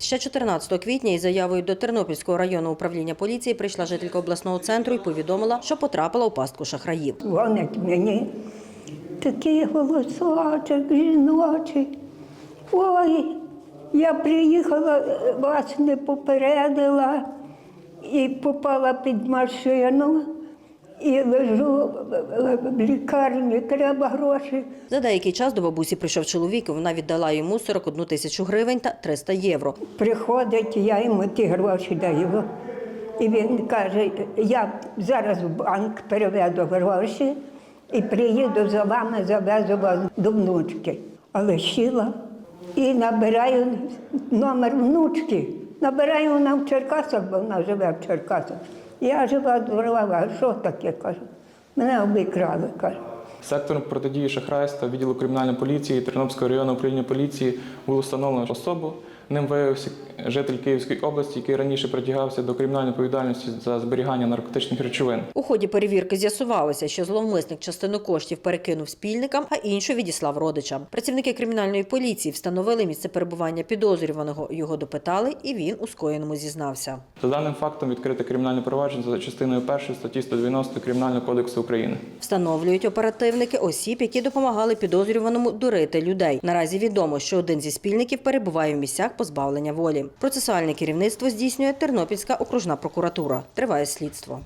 Ще 14 квітня із заявою до Тернопільського районного управління поліції прийшла жителька обласного центру і повідомила, що потрапила у пастку шахраїв. Дзвонить мені. Такий голосочок жіночий. Ой, я приїхала, вас не попередила і попала під машину і лежу в лікарні, треба гроші. За деякий час до бабусі прийшов чоловік, і вона віддала йому 41 тисячу гривень та 300 євро. Приходить, я йому ті гроші даю. І він каже, я зараз в банк переведу гроші і приїду за вами, завезу вас до внучки. Але сіла і набираю номер внучки. Набираю вона в Черкасах, бо вона живе в Черкасах. Я жива дворова, що таке кажу? Мене обікрали, кажу. Сектором протидії шахрайства відділу кримінальної поліції Тернопільського районного управління поліції було встановлено особу. Ним виявився житель Київської області, який раніше притягався до кримінальної відповідальності за зберігання наркотичних речовин. У ході перевірки з'ясувалося, що зловмисник частину коштів перекинув спільникам, а іншу відіслав родичам. Працівники кримінальної поліції встановили місце перебування підозрюваного. Його допитали, і він у скоєному зізнався. За даним фактом відкрите кримінальне провадження за частиною 1 статті 190 Кримінального кодексу України. Встановлюють оперативники осіб, які допомагали підозрюваному дурити людей. Наразі відомо, що один зі спільників перебуває в місцях позбавлення волі. Процесуальне керівництво здійснює Тернопільська окружна прокуратура. Триває слідство.